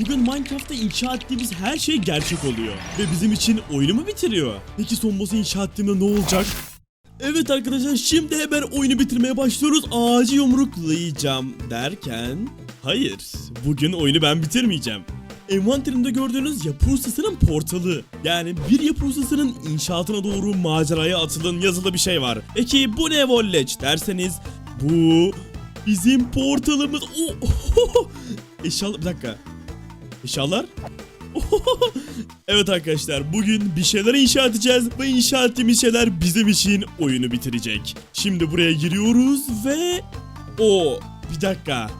Bugün Minecraft'ta inşa ettiğimiz her şey gerçek oluyor. Ve bizim için oyunu mu bitiriyor? Peki son boss'u inşa ettiğimde ne olacak? Evet arkadaşlar şimdi hemen oyunu bitirmeye başlıyoruz. Ağacı yumruklayacağım derken... Hayır, bugün oyunu ben bitirmeyeceğim. Envanterimde gördüğünüz yapı ustasının portalı. Yani bir yapı ustasının inşaatına doğru maceraya atılın yazılı bir şey var. Peki bu ne Volleç derseniz bu bizim portalımız. Oh, Eşyalar bir dakika. Eşyalar? evet arkadaşlar bugün bir şeyler inşa edeceğiz ve inşa ettiğimiz şeyler bizim için oyunu bitirecek. Şimdi buraya giriyoruz ve... O bir dakika.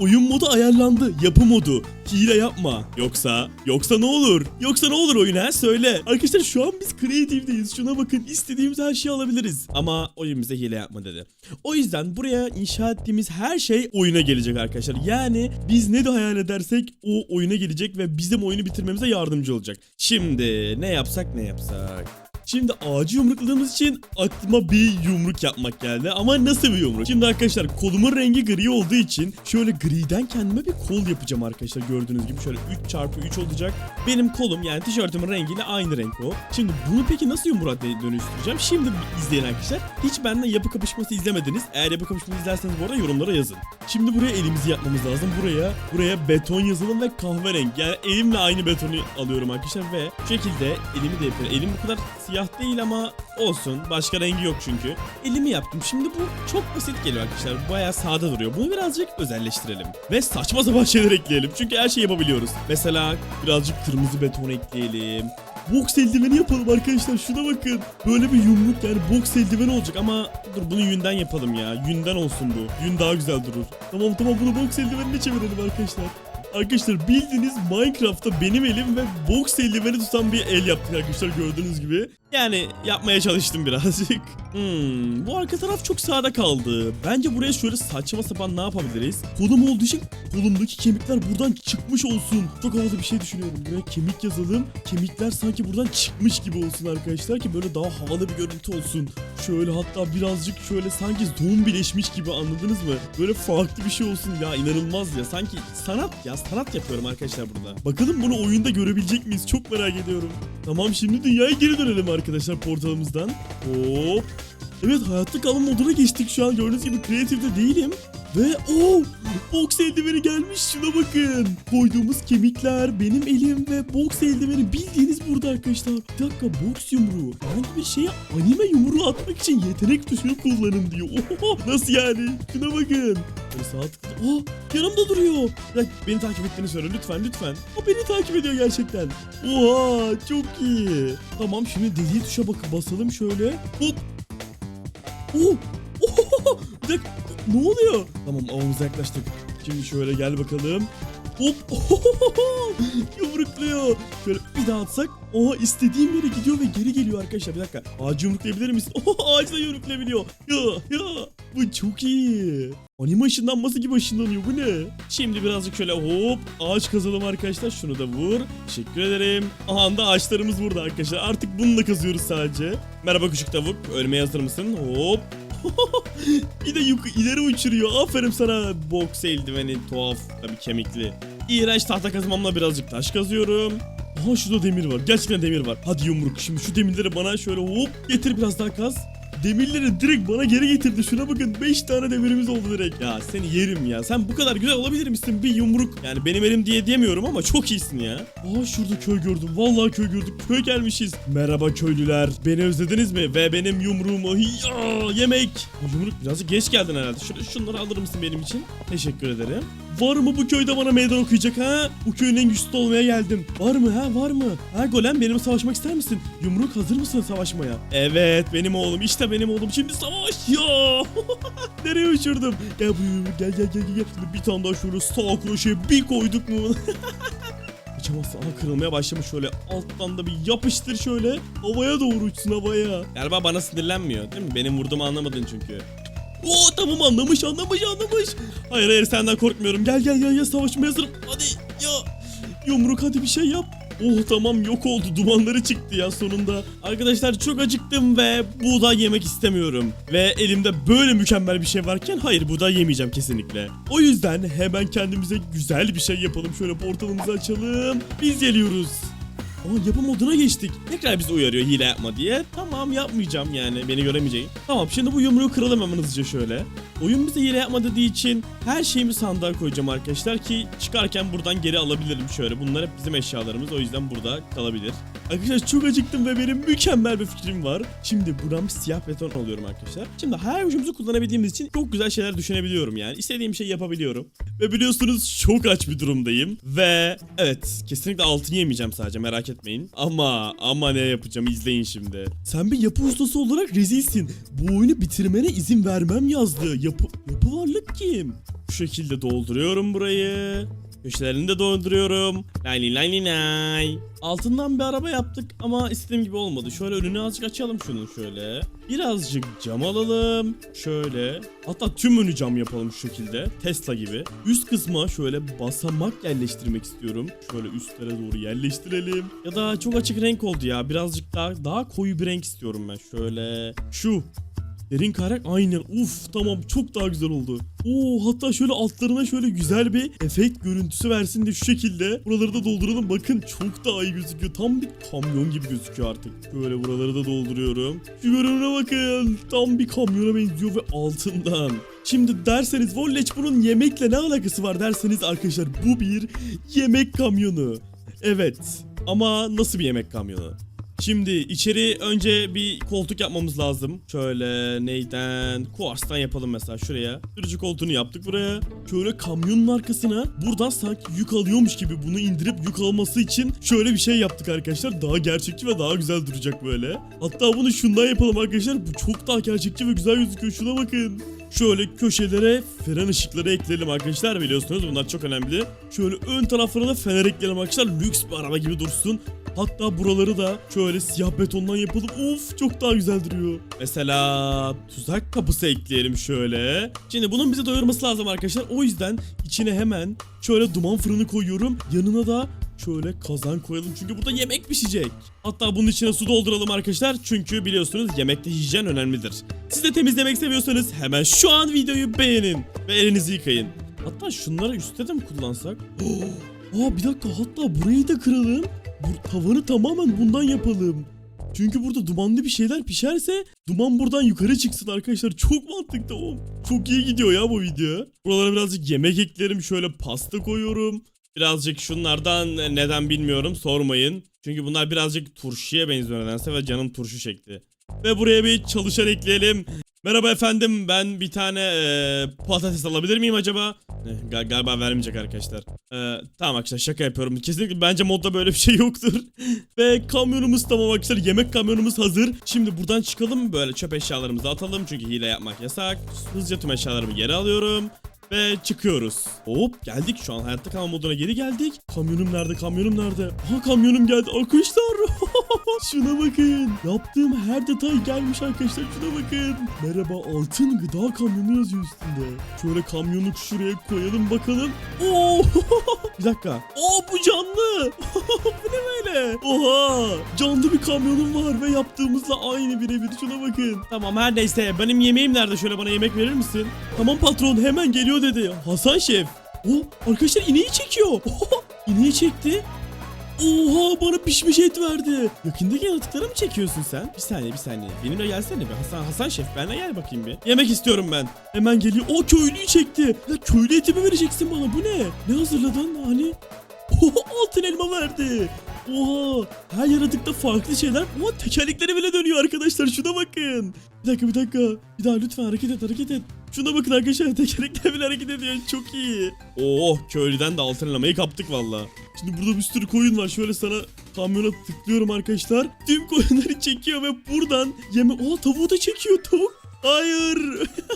Oyun modu ayarlandı. Yapı modu. Hile yapma. Yoksa, yoksa ne olur? Yoksa ne olur oyun? Söyle. Arkadaşlar şu an biz creative'deyiz. Şuna bakın. istediğimiz her şeyi alabiliriz. Ama oyun bize hile yapma dedi. O yüzden buraya inşa ettiğimiz her şey oyuna gelecek arkadaşlar. Yani biz ne de hayal edersek o oyuna gelecek ve bizim oyunu bitirmemize yardımcı olacak. Şimdi ne yapsak ne yapsak? Şimdi ağacı yumrukladığımız için aklıma bir yumruk yapmak geldi. Ama nasıl bir yumruk? Şimdi arkadaşlar kolumun rengi gri olduğu için şöyle griden kendime bir kol yapacağım arkadaşlar. Gördüğünüz gibi şöyle 3 çarpı 3 olacak. Benim kolum yani tişörtümün rengiyle aynı renk o. Şimdi bunu peki nasıl yumruğa dönüştüreceğim? Şimdi izleyin arkadaşlar. Hiç benden yapı kapışması izlemediniz. Eğer yapı kapışması izlerseniz bu arada yorumlara yazın. Şimdi buraya elimizi yapmamız lazım. Buraya buraya beton yazılım ve kahverengi. Yani elimle aynı betonu alıyorum arkadaşlar ve bu şekilde elimi de yapıyorum. Elim bu kadar siyah değil ama olsun. Başka rengi yok çünkü. Elimi yaptım. Şimdi bu çok basit geliyor arkadaşlar. Bayağı sade duruyor. Bunu birazcık özelleştirelim. Ve saçma sapan şeyler ekleyelim. Çünkü her şeyi yapabiliyoruz. Mesela birazcık kırmızı beton ekleyelim. Boks eldiveni yapalım arkadaşlar. Şuna bakın. Böyle bir yumruk yani boks eldiveni olacak ama dur bunu yünden yapalım ya. Yünden olsun bu. Yün daha güzel durur. Tamam tamam bunu boks eldivenine çevirelim arkadaşlar. Arkadaşlar bildiğiniz Minecraft'ta benim elim ve boks eldiveni tutan bir el yaptık arkadaşlar gördüğünüz gibi. Yani yapmaya çalıştım birazcık. Hmm, bu arka taraf çok sağda kaldı. Bence buraya şöyle saçma sapan ne yapabiliriz? Kolum olduğu için kolumdaki kemikler buradan çıkmış olsun. Çok havalı bir şey düşünüyorum. Buraya kemik yazalım. Kemikler sanki buradan çıkmış gibi olsun arkadaşlar ki böyle daha havalı bir görüntü olsun. Şöyle hatta birazcık şöyle sanki zombileşmiş gibi anladınız mı? Böyle farklı bir şey olsun ya inanılmaz ya. Sanki sanat ya sanat yapıyorum arkadaşlar burada. Bakalım bunu oyunda görebilecek miyiz? Çok merak ediyorum. Tamam şimdi dünyaya geri dönelim arkadaşlar portalımızdan. Hop. Evet hayatta kalma moduna geçtik şu an gördüğünüz gibi kreatifte değilim. Ve o boks eldiveni gelmiş şuna bakın. Koyduğumuz kemikler, benim elim ve boks eldiveni bildiğiniz burada arkadaşlar. Bir dakika boks yumruğu. Herhangi bir şeye anime yumruğu atmak için yetenek tuşunu kullanın diyor. Oho, nasıl yani? Şuna bakın. Böyle sağ tıkla. Oh yanımda duruyor. Ya, beni takip ettiğini söyle lütfen lütfen. O beni takip ediyor gerçekten. Oha çok iyi. Tamam şimdi dediği tuşa bakın basalım şöyle. Hop. Oh. Oh. Bir dakika. Ne oluyor? Tamam avımıza yaklaştık. Şimdi şöyle gel bakalım. Hop. Yumrukluyor. Şöyle bir daha atsak. Oha istediğim yere gidiyor ve geri geliyor arkadaşlar. Bir dakika. Ağacı yumruklayabilir misin? Oha ağacı da yumruklayabiliyor. Ya ya. Bu çok iyi. Anime ışınlanması gibi ışınlanıyor. Bu ne? Şimdi birazcık şöyle hop ağaç kazalım arkadaşlar. Şunu da vur. Teşekkür ederim. Aha da ağaçlarımız burada arkadaşlar. Artık bununla kazıyoruz sadece. Merhaba küçük tavuk. Ölmeye hazır mısın? Hop. bir de yukarı ileri uçuruyor. Aferin sana boks eldiveni tuhaf tabii kemikli. İğrenç tahta kazmamla birazcık taş kazıyorum. Aha şurada demir var. Gerçekten demir var. Hadi yumruk. Şimdi şu demirleri bana şöyle hop getir biraz daha kaz. Demirleri direkt bana geri getirdi. Şuna bakın 5 tane demirimiz oldu direkt. Ya seni yerim ya. Sen bu kadar güzel olabilir misin? Bir yumruk. Yani benim elim diye diyemiyorum ama çok iyisin ya. Aa şurada köy gördüm. Vallahi köy gördük. Köy gelmişiz. Merhaba köylüler. Beni özlediniz mi? Ve benim yumruğumu ya, yemek. Yumruk birazcık geç geldin herhalde. Şöyle şunları alır mısın benim için? Teşekkür ederim. Var mı bu köyde bana meydan okuyacak ha? Bu köyün en güçlüsü olmaya geldim. Var mı ha var mı? Ha golem benimle savaşmak ister misin? Yumruk hazır mısın savaşmaya? Evet benim oğlum işte benim oğlum şimdi savaş ya. Nereye uçurdum? Gel buraya gel gel gel gel. Şimdi bir tane daha şöyle sağ kroşeye bir koyduk mu? Kaçamazsın. Aha kırılmaya başlamış şöyle. Alttan da bir yapıştır şöyle. Havaya doğru uçsun havaya. Galiba bana sinirlenmiyor değil mi? Benim vurduğumu anlamadın çünkü. Oo tamam anlamış anlamış anlamış. Hayır hayır senden korkmuyorum. Gel gel gel ya savaşmaya hazırım. Hadi ya. Yumruk hadi bir şey yap. Oh tamam yok oldu dumanları çıktı ya sonunda. Arkadaşlar çok acıktım ve buğday yemek istemiyorum. Ve elimde böyle mükemmel bir şey varken hayır buğday yemeyeceğim kesinlikle. O yüzden hemen kendimize güzel bir şey yapalım. Şöyle portalımızı açalım. Biz geliyoruz. Aa yapı moduna geçtik. Tekrar bizi uyarıyor hile yapma diye. Tamam yapmayacağım yani beni göremeyeceğin. Tamam şimdi bu yumruğu kıralım hemen hızlıca şöyle. Oyun bize hile yapma dediği için her şeyimi sandığa koyacağım arkadaşlar ki çıkarken buradan geri alabilirim şöyle. Bunlar hep bizim eşyalarımız o yüzden burada kalabilir. Arkadaşlar çok acıktım ve benim mükemmel bir fikrim var. Şimdi buram siyah beton alıyorum arkadaşlar. Şimdi her ucumuzu kullanabildiğimiz için çok güzel şeyler düşünebiliyorum yani. İstediğim şey yapabiliyorum. Ve biliyorsunuz çok aç bir durumdayım. Ve evet kesinlikle altın yemeyeceğim sadece merak etmeyin. Ama ama ne yapacağım izleyin şimdi. Sen bir yapı ustası olarak rezilsin. Bu oyunu bitirmene izin vermem yazdı. Yapı, yapı varlık kim? Şu şekilde dolduruyorum burayı. Köşelerini de dolduruyorum. Lay lay lay. Altından bir araba yaptık ama istediğim gibi olmadı. Şöyle önünü azıcık açalım şunun şöyle. Birazcık cam alalım. Şöyle. Hatta tüm önü cam yapalım şu şekilde. Tesla gibi. Üst kısma şöyle basamak yerleştirmek istiyorum. Şöyle üstlere doğru yerleştirelim. Ya da çok açık renk oldu ya. Birazcık daha daha koyu bir renk istiyorum ben. Şöyle. Şu. Derin karak aynen uf tamam çok daha güzel oldu. Oo hatta şöyle altlarına şöyle güzel bir efekt görüntüsü versin de şu şekilde. Buraları da dolduralım bakın çok daha iyi gözüküyor. Tam bir kamyon gibi gözüküyor artık. Böyle buraları da dolduruyorum. Şu görünüme bakın tam bir kamyona benziyor ve altından. Şimdi derseniz Volleç bunun yemekle ne alakası var derseniz arkadaşlar bu bir yemek kamyonu. Evet ama nasıl bir yemek kamyonu? Şimdi içeri önce bir koltuk yapmamız lazım. Şöyle neyden? Kuarstan yapalım mesela şuraya. Sürücü koltuğunu yaptık buraya. Şöyle kamyonun arkasına buradan sanki yük alıyormuş gibi bunu indirip yük alması için şöyle bir şey yaptık arkadaşlar. Daha gerçekçi ve daha güzel duracak böyle. Hatta bunu şundan yapalım arkadaşlar. Bu çok daha gerçekçi ve güzel gözüküyor. Şuna bakın. Şöyle köşelere fren ışıkları ekleyelim arkadaşlar biliyorsunuz bunlar çok önemli. Şöyle ön taraflarına da fener ekleyelim arkadaşlar lüks bir araba gibi dursun. Hatta buraları da şöyle siyah betondan yapalım. Of çok daha güzel duruyor. Mesela tuzak kapısı ekleyelim şöyle. Şimdi bunun bize doyurması lazım arkadaşlar. O yüzden içine hemen şöyle duman fırını koyuyorum. Yanına da şöyle kazan koyalım çünkü burada yemek pişecek. Hatta bunun içine su dolduralım arkadaşlar. Çünkü biliyorsunuz yemekte hijyen önemlidir. Siz de temizlemek seviyorsanız hemen şu an videoyu beğenin ve elinizi yıkayın. Hatta şunları üstte de mi kullansak? Aa bir dakika hatta burayı da kıralım. Bu tavanı tamamen bundan yapalım. Çünkü burada dumanlı bir şeyler pişerse duman buradan yukarı çıksın arkadaşlar. Çok mantıklı tamam. Çok iyi gidiyor ya bu video. Buralara birazcık yemek eklerim. Şöyle pasta koyuyorum. Birazcık şunlardan neden bilmiyorum sormayın. Çünkü bunlar birazcık turşuya benziyor nedense ve canım turşu çekti. Ve buraya bir çalışan ekleyelim. Merhaba efendim ben bir tane eee, patates alabilir miyim acaba? Eh, gal- galiba vermeyecek arkadaşlar. Eee, tamam arkadaşlar şaka yapıyorum. Kesinlikle bence modda böyle bir şey yoktur. Ve kamyonumuz tamam arkadaşlar yemek kamyonumuz hazır. Şimdi buradan çıkalım böyle çöp eşyalarımızı atalım çünkü hile yapmak yasak. Hızlıca tüm eşyalarımı geri alıyorum. Ve çıkıyoruz. Hop geldik şu an hayatta kalma moduna geri geldik. Kamyonum nerede kamyonum nerede? Aha kamyonum geldi arkadaşlar. Şuna bakın. Yaptığım her detay gelmiş arkadaşlar şuna bakın. Merhaba altın gıda kamyonu yazıyor üstünde. Şöyle kamyonu şuraya koyalım bakalım. Oo! bir dakika. Oo bu canlı. bu ne böyle? Oha! Canlı bir kamyonum var ve yaptığımızla aynı birebir. Şuna bakın. Tamam her neyse benim yemeğim nerede? Şöyle bana yemek verir misin? Tamam patron hemen geliyor dedi. Hasan şef. Oh arkadaşlar ineği çekiyor. ineği çekti. Oha bana pişmiş et verdi. Yakındaki yaratıkları mı çekiyorsun sen? Bir saniye bir saniye. Benimle gelsene bir. Hasan, Hasan şef benimle gel bakayım bir. Yemek istiyorum ben. Hemen geliyor. O köylüyü çekti. Ya köylü eti mi vereceksin bana? Bu ne? Ne hazırladın? Hani? Oha altın elma verdi. Oha her yaratıkta farklı şeyler. Oha tekerlekleri bile dönüyor arkadaşlar şuna bakın. Bir dakika bir dakika. Bir daha lütfen hareket et hareket et. Şuna bakın arkadaşlar tekerlekler bile hareket ediyor çok iyi. Oh köylüden de altın elmayı kaptık valla. Şimdi burada bir sürü koyun var şöyle sana kamyona tıklıyorum arkadaşlar. Tüm koyunları çekiyor ve buradan yeme... Oha tavuğu da çekiyor tavuk. Hayır.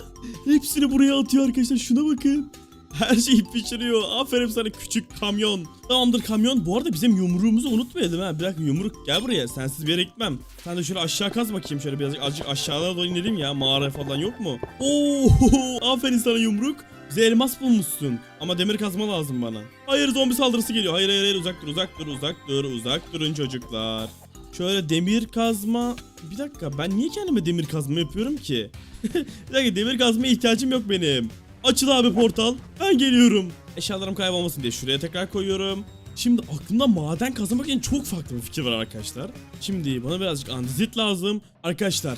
Hepsini buraya atıyor arkadaşlar şuna bakın. Her şeyi pişiriyor. Aferin sana küçük kamyon. Tamamdır kamyon. Bu arada bizim yumruğumuzu unutmayalım ha. Bir dakika yumruk gel buraya. Sensiz bir yere gitmem. Sen de şöyle aşağı kaz bakayım. Şöyle birazcık azıcık aşağılara doğru inelim ya. Mağara falan yok mu? Oo, aferin sana yumruk. Bize elmas bulmuşsun. Ama demir kazma lazım bana. Hayır zombi saldırısı geliyor. Hayır hayır hayır uzak dur uzak dur uzak dur uzak durun çocuklar. Şöyle demir kazma. Bir dakika ben niye kendime demir kazma yapıyorum ki? bir dakika demir kazmaya ihtiyacım yok benim. Açıl abi portal. Ben geliyorum. Eşyalarım kaybolmasın diye şuraya tekrar koyuyorum. Şimdi aklımda maden kazmak için çok farklı bir fikir var arkadaşlar. Şimdi bana birazcık andezit lazım. Arkadaşlar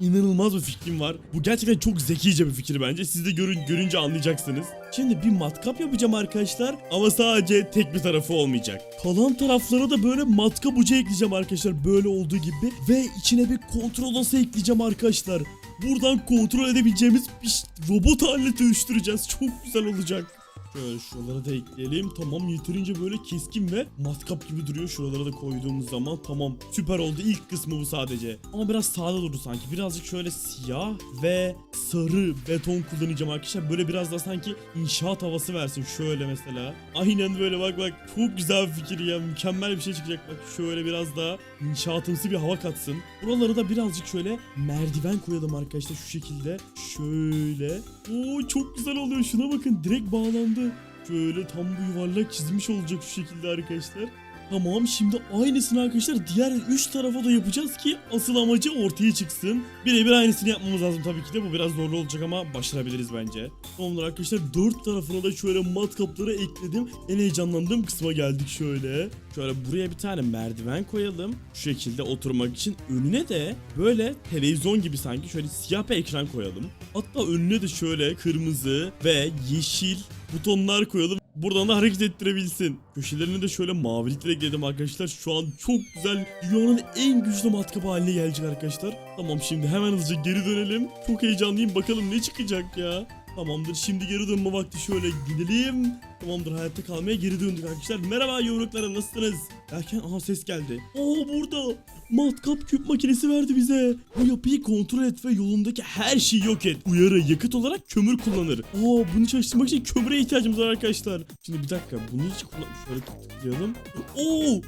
İnanılmaz bir fikrim var. Bu gerçekten çok zekice bir fikir bence. Siz de görün, görünce anlayacaksınız. Şimdi bir matkap yapacağım arkadaşlar. Ama sadece tek bir tarafı olmayacak. Kalan taraflara da böyle matkap ucu ekleyeceğim arkadaşlar. Böyle olduğu gibi. Ve içine bir kontrol odası ekleyeceğim arkadaşlar. Buradan kontrol edebileceğimiz bir robot haline dönüştüreceğiz. Çok güzel olacak. Şöyle şuralara da ekleyelim. Tamam yeterince böyle keskin ve matkap gibi duruyor. Şuralara da koyduğumuz zaman tamam süper oldu. İlk kısmı bu sadece. Ama biraz sağda durdu sanki. Birazcık şöyle siyah ve sarı beton kullanacağım arkadaşlar. Böyle biraz da sanki inşaat havası versin. Şöyle mesela. Aynen böyle bak bak. Çok güzel bir fikir ya. Mükemmel bir şey çıkacak. Bak şöyle biraz daha inşaatımsı bir hava katsın. Buralara da birazcık şöyle merdiven koyalım arkadaşlar şu şekilde. Şöyle. Oo çok güzel oluyor. Şuna bakın direkt bağlandı. Şöyle tam bu yuvarlak çizmiş olacak şu şekilde arkadaşlar. Tamam şimdi aynısını arkadaşlar diğer 3 tarafa da yapacağız ki asıl amacı ortaya çıksın. Birebir aynısını yapmamız lazım tabii ki de bu biraz zorlu olacak ama başarabiliriz bence. Tamamdır arkadaşlar 4 tarafına da şöyle matkapları ekledim. En heyecanlandığım kısma geldik şöyle. Şöyle buraya bir tane merdiven koyalım. Şu şekilde oturmak için önüne de böyle televizyon gibi sanki şöyle siyah bir ekran koyalım. Hatta önüne de şöyle kırmızı ve yeşil butonlar koyalım. Buradan da hareket ettirebilsin. Köşelerine de şöyle mavilikle ekledim arkadaşlar. Şu an çok güzel dünyanın en güçlü matkap haline gelecek arkadaşlar. Tamam şimdi hemen hızlıca geri dönelim. Çok heyecanlıyım bakalım ne çıkacak ya. Tamamdır şimdi geri dönme vakti şöyle gidelim. Tamamdır hayatta kalmaya geri döndük arkadaşlar. Merhaba yumruklarım nasılsınız? Derken aha ses geldi. Oo burada matkap küp makinesi verdi bize. Bu yapıyı kontrol et ve yolundaki her şeyi yok et. Uyarı yakıt olarak kömür kullanır. Aa bunu çalıştırmak için kömüre ihtiyacımız var arkadaşlar. Şimdi bir dakika bunu hiç kullan... Şöyle tıklayalım. Oo!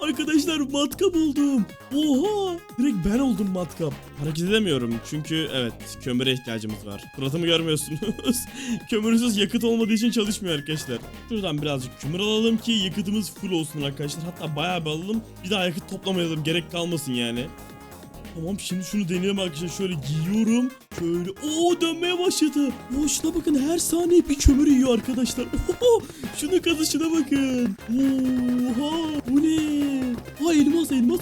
Arkadaşlar matkap oldum. Oha! Direkt ben oldum matkap. Hareket edemiyorum çünkü evet kömüre ihtiyacımız var. Suratımı görmüyorsunuz. Kömürsüz yakıt olmadığı için çalışmıyor arkadaşlar. Şuradan birazcık kömür alalım ki yakıtımız full olsun arkadaşlar. Hatta bayağı bir alalım. Bir daha yakıt toplamayalım gerek kalmasın yani. Tamam şimdi şunu deneyelim arkadaşlar. Şöyle giyiyorum. Şöyle. Oo dönmeye başladı. Oo şuna bakın her saniye bir kömür yiyor arkadaşlar. Oho, şunu kazışına bakın. Oha bu ne? Ha elmas elmas.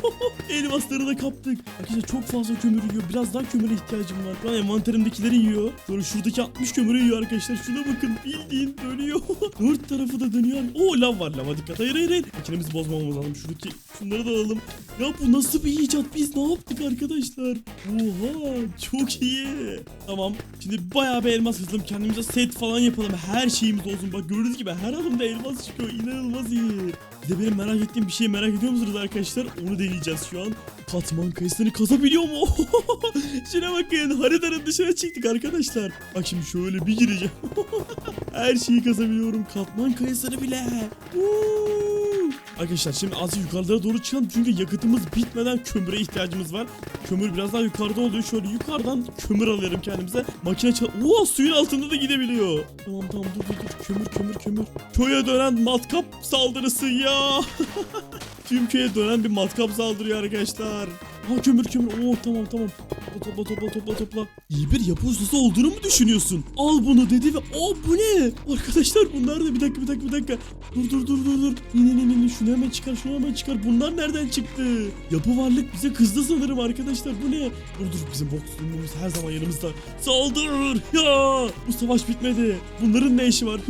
Elmasları da kaptık. Arkadaşlar çok fazla kömür yiyor. Biraz daha kömüre ihtiyacım var. An envanterimdekileri yiyor. Şöyle şuradaki 60 kömürü yiyor arkadaşlar. Şuna bakın bildiğin dönüyor. Dört tarafı da dönüyor. Oo lav var lava dikkat. Hayır hayır hayır. Makinemizi bozmamamız lazım. Şuradaki şunları da alalım. Ya bu nasıl bir icat? Biz ne yaptık arkadaşlar? Oha çok iyi. Tamam. Şimdi bayağı bir elmas kazalım. Kendimize set falan yapalım. Her şeyimiz olsun. Bak gördüğünüz gibi her adımda elmas çıkıyor. İnanılmaz iyi. Bir de benim merak ettiğim bir şeyi merak ediyor musunuz arkadaşlar? Onu deneyeceğiz şu an. Katman kayısını kazabiliyor mu? Şuna bakın haritanın dışına çıktık arkadaşlar. Bak şimdi şöyle bir gireceğim. Her şeyi kazabiliyorum. Katman kayısını bile. Woo! Arkadaşlar şimdi az yukarılara doğru çıkalım çünkü yakıtımız bitmeden kömüre ihtiyacımız var. Kömür biraz daha yukarıda oluyor. Şöyle yukarıdan kömür alıyorum kendimize. Makine çal... Oo suyun altında da gidebiliyor. Tamam tamam dur dur dur. Kömür kömür kömür. Köye dönen matkap saldırısı ya. Tüm köye dönen bir matkap saldırıyor arkadaşlar. Ha kömür kömür. Oo tamam tamam. Topla topla topla topla. İyi bir yapı ustası olduğunu mu düşünüyorsun? Al bunu dedi ve o bu ne? Arkadaşlar bunlar da bir dakika bir dakika bir dakika. Dur dur dur dur dur. İn in in. Şunu hemen çıkar şunu hemen çıkar. Bunlar nereden çıktı? Yapı varlık bize kızdı sanırım arkadaşlar. Bu ne? Dur dur bizim boksluğumuz her zaman yanımızda. Saldır ya. Bu savaş bitmedi. Bunların ne işi var?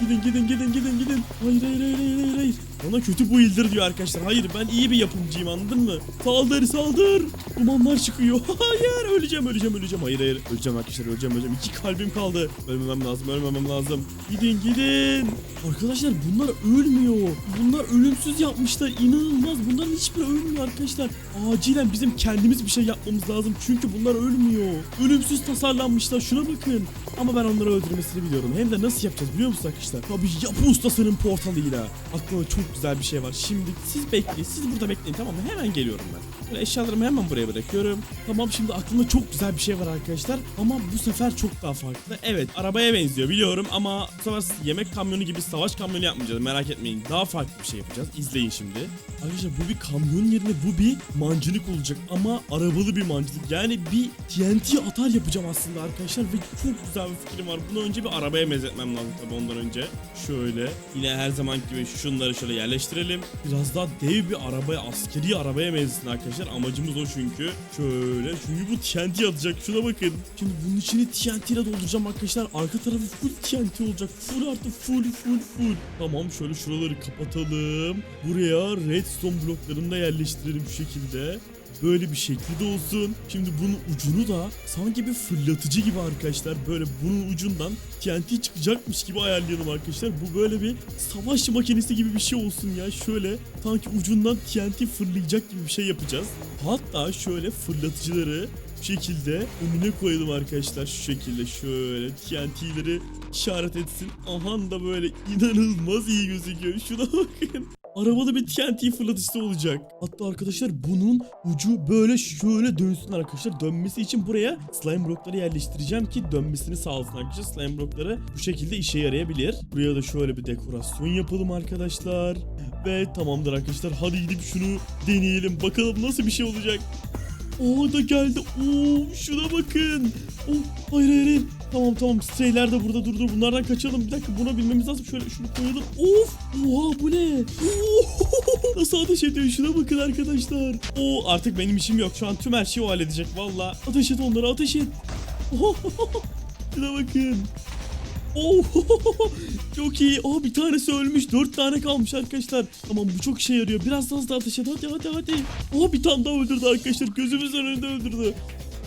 Gidin gidin gidin gidin gidin. Hayır hayır hayır hayır hayır. Bana kötü bu ildir diyor arkadaşlar. Hayır ben iyi bir yapımcıyım anladın mı? Saldır saldır. Dumanlar çıkıyor. Hayır öleceğim öleceğim öleceğim. Hayır hayır öleceğim arkadaşlar öleceğim öleceğim. İki kalbim kaldı. Ölmemem lazım ölmemem lazım. Gidin gidin. Arkadaşlar bunlar ölmüyor. Bunlar ölümsüz yapmışlar. İnanılmaz. Bunların hiçbiri ölmüyor arkadaşlar. Acilen bizim kendimiz bir şey yapmamız lazım. Çünkü bunlar ölmüyor. Ölümsüz tasarlanmışlar. Şuna bakın. Ama ben onları öldürmesini biliyorum. Hem de nasıl yapacağız biliyor musunuz arkadaşlar? Tabii yapı ustasının portalıyla. Aklıma çok güzel bir şey var. Şimdi siz bekleyin. Siz burada bekleyin tamam mı? Hemen geliyorum ben. Böyle eşyalarımı hemen buraya bırakıyorum. Tamam şimdi aklımda çok güzel bir şey var arkadaşlar. Ama bu sefer çok daha farklı. Evet arabaya benziyor biliyorum ama bu sefer yemek kamyonu gibi savaş kamyonu yapmayacağız. Merak etmeyin. Daha farklı bir şey yapacağız. İzleyin şimdi. Arkadaşlar bu bir kamyon yerine bu bir mancınık olacak. Ama arabalı bir mancınık. Yani bir TNT atar yapacağım aslında arkadaşlar. Ve çok güzel bir fikrim var. Bunu önce bir arabaya benzetmem lazım tabii ondan önce. Şöyle yine her zaman gibi şunları şöyle yerleştirelim. Biraz daha dev bir arabaya, askeri arabaya benzesin arkadaşlar. Amacımız o çünkü. Şöyle çünkü bu TNT atacak. Şuna bakın. Şimdi bunun içini TNT ile dolduracağım arkadaşlar. Arka tarafı full TNT olacak. Full artı full full full. Tamam şöyle şuraları kapatalım. Buraya redstone bloklarını da yerleştirelim şu şekilde. Böyle bir şekli de olsun. Şimdi bunun ucunu da sanki bir fırlatıcı gibi arkadaşlar. Böyle bunun ucundan TNT çıkacakmış gibi ayarlayalım arkadaşlar. Bu böyle bir savaş makinesi gibi bir şey olsun ya. Şöyle sanki ucundan TNT fırlayacak gibi bir şey yapacağız. Hatta şöyle fırlatıcıları bu şekilde önüne koyalım arkadaşlar. Şu şekilde şöyle TNT'leri işaret etsin. Aha da böyle inanılmaz iyi gözüküyor. Şuna bakın. Arabalı bir TNT fırlatıcısı olacak. Hatta arkadaşlar bunun ucu böyle şöyle dönsün arkadaşlar. Dönmesi için buraya slime blokları yerleştireceğim ki dönmesini sağlasın arkadaşlar. Slime blokları bu şekilde işe yarayabilir. Buraya da şöyle bir dekorasyon yapalım arkadaşlar. Ve tamamdır arkadaşlar. Hadi gidip şunu deneyelim. Bakalım nasıl bir şey olacak. Aa da geldi. Oo şuna bakın. Oh hayır hayır hayır. Tamam tamam streyler de burada durdu. Bunlardan kaçalım. Bir dakika buna bilmemiz lazım. Şöyle şunu koyalım. Of. Oha bu ne? Oo, nasıl ateş ediyor? Şuna bakın arkadaşlar. Oo artık benim işim yok. Şu an tüm her şeyi o halledecek. Valla. Ateş et onlara ateş et. Oh, şuna bakın. Oh, çok iyi. Aa bir tanesi ölmüş. Dört tane kalmış arkadaşlar. Tamam bu çok işe yarıyor. Biraz daha hızlı ateş et. Hadi hadi hadi. Aa bir tane daha öldürdü arkadaşlar. Gözümüzün önünde öldürdü.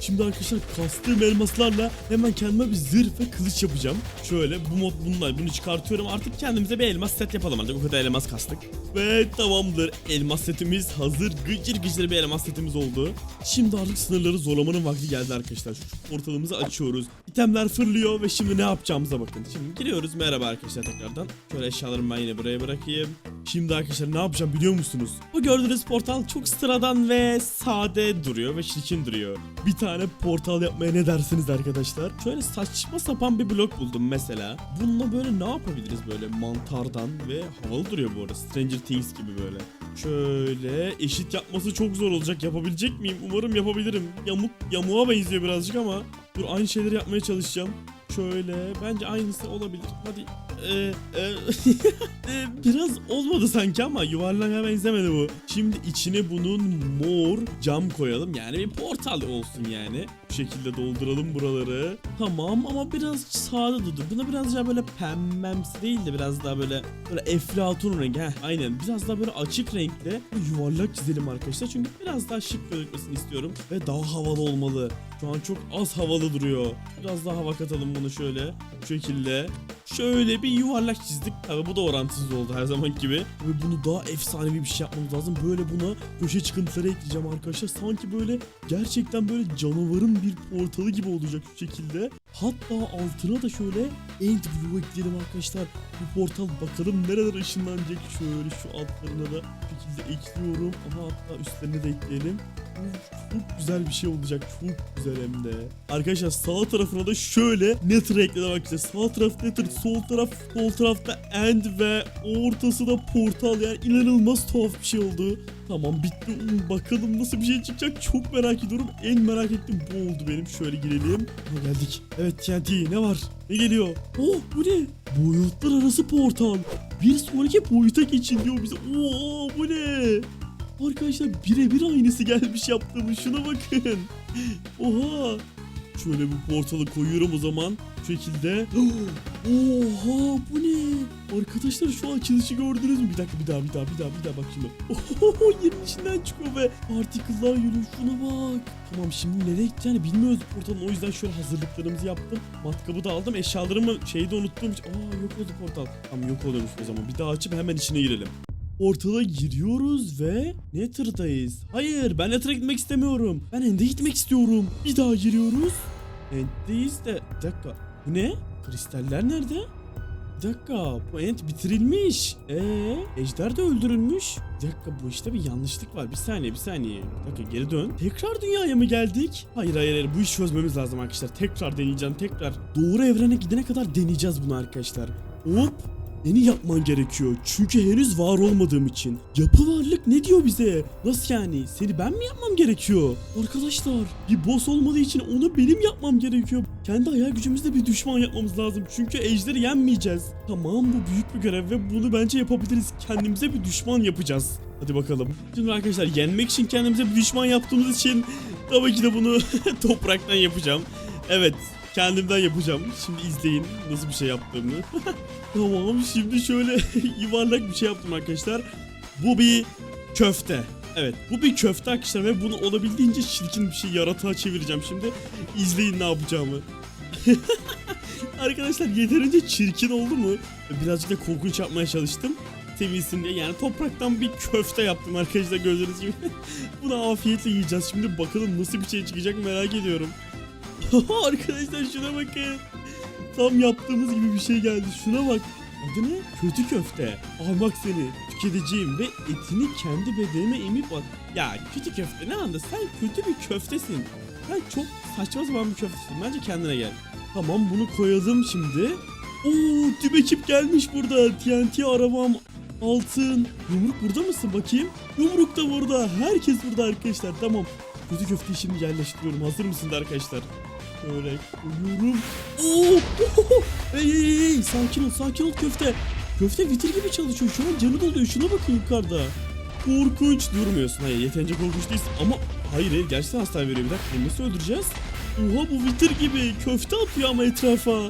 Şimdi arkadaşlar kastığım elmaslarla hemen kendime bir zırh ve kılıç yapacağım. Şöyle bu mod bunlar bunu çıkartıyorum artık kendimize bir elmas set yapalım artık o kadar elmas kastık. Ve tamamdır elmas setimiz hazır gıcır gıcır bir elmas setimiz oldu. Şimdi artık sınırları zorlamanın vakti geldi arkadaşlar. Şu portalımızı açıyoruz. İtemler fırlıyor ve şimdi ne yapacağımıza bakın. Şimdi giriyoruz merhaba arkadaşlar tekrardan. Şöyle eşyalarımı ben yine buraya bırakayım. Şimdi arkadaşlar ne yapacağım biliyor musunuz? Bu gördüğünüz portal çok sıradan ve sade duruyor ve çirkin duruyor. Bir tane portal yapmaya ne dersiniz arkadaşlar? Şöyle saçma sapan bir blok buldum mesela. Bununla böyle ne yapabiliriz böyle mantardan ve havalı duruyor bu arada. Stranger Things gibi böyle. Şöyle eşit yapması çok zor olacak. Yapabilecek miyim? Umarım yapabilirim. Yamuk yamuğa benziyor birazcık ama dur aynı şeyleri yapmaya çalışacağım. Şöyle bence aynısı olabilir. Hadi. Ee, e, biraz olmadı sanki ama yuvarlana benzemedi bu. Şimdi içine bunun mor cam koyalım. Yani bir portal olsun yani. Bu şekilde dolduralım buraları. Tamam ama biraz sade durdur. Buna biraz daha böyle pembemsi değil de biraz daha böyle böyle eflatun rengi. Heh, aynen. Biraz daha böyle açık renkli yuvarlak çizelim arkadaşlar. Çünkü biraz daha şık gözükmesini istiyorum. Ve daha havalı olmalı. Şu an çok az havalı duruyor. Biraz daha hava katalım bunu şöyle. Bu şekilde. Şöyle bir yuvarlak çizdik. Tabi bu da orantısız oldu her zaman gibi. Ve bunu daha efsanevi bir şey yapmamız lazım. Böyle buna köşe çıkıntıları ekleyeceğim arkadaşlar. Sanki böyle gerçekten böyle canavarın bir portalı gibi olacak şu şekilde. Hatta altına da şöyle End Blue ekleyelim arkadaşlar. Bu portal bakalım nereden ışınlanacak. Şöyle şu altlarına da şekilde ekliyorum. Ama hatta üstlerine de ekleyelim. Çok güzel bir şey olacak. Çok güzel hem de. Arkadaşlar sağ tarafına da şöyle Nether ekledim arkadaşlar. Sağ taraf Nether, sol taraf sol tarafta End ve ortası da portal. Yani inanılmaz tuhaf bir şey oldu. Tamam bitti. Um, Bakalım nasıl bir şey çıkacak. Çok merak ediyorum. En merak ettiğim bu oldu benim. Şöyle girelim. Ha, geldik. Evet TNT ne var? Ne geliyor? Oh bu ne? Boyutlar arası portal. Bir sonraki boyuta geçin diyor bize. Oo bu ne? Arkadaşlar birebir aynısı gelmiş yaptığımız şuna bakın. Oha. Şöyle bir portalı koyuyorum o zaman. Şu şekilde. Oha bu ne? Arkadaşlar şu açılışı gördünüz mü? Bir dakika bir daha bir daha bir daha bir daha bak şimdi. Oho yerin içinden çıkıyor ve partiküllar yürüyor şuna bak. Tamam şimdi nereye gideceğini bilmiyoruz portalın o yüzden şöyle hazırlıklarımızı yaptım. Matkabı da aldım eşyalarımı şeyi de unuttuğum için. Aa yok oldu portal. Tamam yok oluyormuş o zaman bir daha açıp hemen içine girelim. Portala giriyoruz ve Nether'dayız. Hayır ben Nether'a gitmek istemiyorum. Ben End'e gitmek istiyorum. Bir daha giriyoruz. End'deyiz de bir dakika. Bu ne? Kristaller nerede? Bir dakika bu ent bitirilmiş. Eee ejder de öldürülmüş. Bir dakika bu işte bir yanlışlık var. Bir saniye bir saniye. Bir dakika geri dön. Tekrar dünyaya mı geldik? Hayır hayır hayır bu işi çözmemiz lazım arkadaşlar. Tekrar deneyeceğim tekrar. Doğru evrene gidene kadar deneyeceğiz bunu arkadaşlar. Hop. Yeni yapman gerekiyor. Çünkü henüz var olmadığım için. Yapı varlık ne diyor bize? Nasıl yani? Seni ben mi yapmam gerekiyor? Arkadaşlar bir boss olmadığı için onu benim yapmam gerekiyor. Kendi hayal gücümüzle bir düşman yapmamız lazım. Çünkü ejderi yenmeyeceğiz. Tamam bu büyük bir görev ve bunu bence yapabiliriz. Kendimize bir düşman yapacağız. Hadi bakalım. Şimdi arkadaşlar yenmek için kendimize bir düşman yaptığımız için tabii ki de bunu topraktan yapacağım. Evet kendimden yapacağım. Şimdi izleyin nasıl bir şey yaptığımı. tamam şimdi şöyle yuvarlak bir şey yaptım arkadaşlar. Bu bir köfte. Evet bu bir köfte arkadaşlar ve bunu olabildiğince çirkin bir şey yaratığa çevireceğim şimdi. İzleyin ne yapacağımı. arkadaşlar yeterince çirkin oldu mu? Birazcık da korkunç yapmaya çalıştım. Sevilsin diye yani topraktan bir köfte yaptım arkadaşlar gördüğünüz gibi. Bunu afiyetle yiyeceğiz şimdi bakalım nasıl bir şey çıkacak merak ediyorum. arkadaşlar şuna bakın. Tam yaptığımız gibi bir şey geldi. Şuna bak. Adı ne? Kötü köfte. Almak seni. Tüketeceğim ve etini kendi bedenime emip at. Ya kötü köfte ne anda? Sen kötü bir köftesin. Sen çok saçma sapan bir köftesin. Bence kendine gel. Tamam bunu koyalım şimdi. Oo tüm ekip gelmiş burada. TNT arabam altın. Yumruk burada mısın bakayım? Yumruk da burada. Herkes burada arkadaşlar. Tamam. Kötü köfteyi şimdi yerleştiriyorum. Hazır mısınız arkadaşlar? Şöyle koyuyorum. Oo! Hey hey hey, hey sakin ol sakin ol köfte. Köfte vitir gibi çalışıyor şu an canı doluyor şuna bakın yukarıda. Korkunç durmuyorsun hayır yeterince korkunç değilsin ama hayır hayır gerçekten hasar veriyor bir dakika nasıl öldüreceğiz? Oha bu vitir gibi köfte atıyor ama etrafa.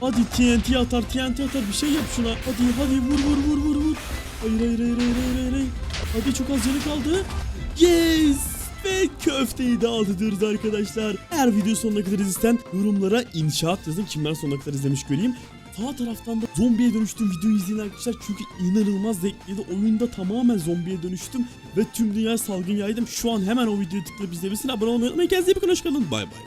Hadi TNT atar TNT atar bir şey yap şuna hadi hadi vur vur vur vur vur. Hayır hayır hayır hayır hayır. hayır. Hadi çok az canı kaldı. Yes! Ve köfteyi de diyoruz arkadaşlar. Eğer video sonuna kadar izlesen yorumlara inşaat yazın. Kimler sonuna kadar izlemiş göreyim. Sağ taraftan da zombiye dönüştüğüm videoyu izleyin arkadaşlar. Çünkü inanılmaz zevkliydi. Oyunda tamamen zombiye dönüştüm. Ve tüm dünya salgın yaydım. Şu an hemen o videoyu tıklayıp izlemesin. Abone olmayı unutmayın. Kendinize iyi bakın. Hoşçakalın. Bay bay.